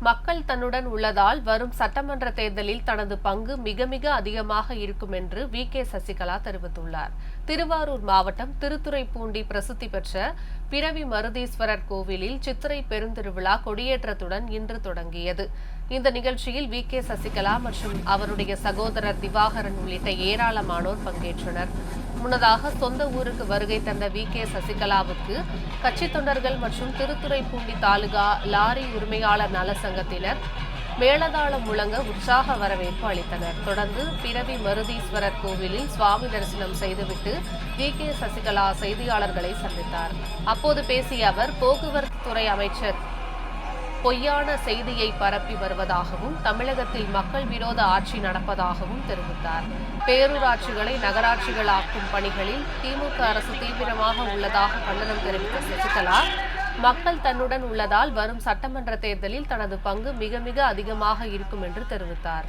மக்கள் தன்னுடன் உள்ளதால் வரும் சட்டமன்ற தேர்தலில் தனது பங்கு மிக மிக அதிகமாக இருக்கும் என்று வி. கே. சசிகலா தெரிவித்துள்ளார். திருவாரூர் மாவட்டம் திருத்துறைப்பூண்டி பிரசித்தி பெற்ற பிறவி மருதீஸ்வரர் கோவிலில் சித்திரை பெருந்திருவிழா கொடியேற்றத்துடன் இன்று தொடங்கியது. இந்த நிகழ்ச்சியில் வி. கே. சசிகலா மற்றும் அவருடைய சகோதரர் திவாகரன் உள்ளிட்ட ஏராளமானோர் பங்கேற்றனர். முன்னதாக சொந்த ஊருக்கு வருகை தந்த வி. கே. சசிகலாவுக்கு கட்சி தொண்டர்கள் மற்றும் திருத்துறைப்பூண்டி தாலுகா லாரி உரிமையாளர் நல சங்கத்தினர் மேளதாளம் முழங்க உற்சாக வரவேற்பு அளித்தனர். தொடர்ந்து பிறவி மருதீஸ்வரர் கோவிலில் சுவாமி தரிசனம் செய்துவிட்டு வி. கே. சசிகலா செய்தியாளர்களை சந்தித்தார். அப்போது பேசிய அவர் போக்குவரத்து துறை அமைச்சர் பொய்யான செய்தியை பரப்பி வருவதாகவும் தமிழகத்தில் மக்கள் விரோத ஆட்சி நடப்பதாகவும் தெரிவித்தார். பேரூராட்சிகளை நகராட்சிகளாக்கும் பணிகளில் திமுக அரசு தீவிரமாக உள்ளதாக கண்டனம் தெரிவித்த சசிகலா மக்கள் தன்னுடன் உள்ளதால் வரும் சட்டமன்ற தேர்தலில் தனது பங்கு மிக மிக அதிகமாக இருக்கும் என்று தெரிவித்தார்.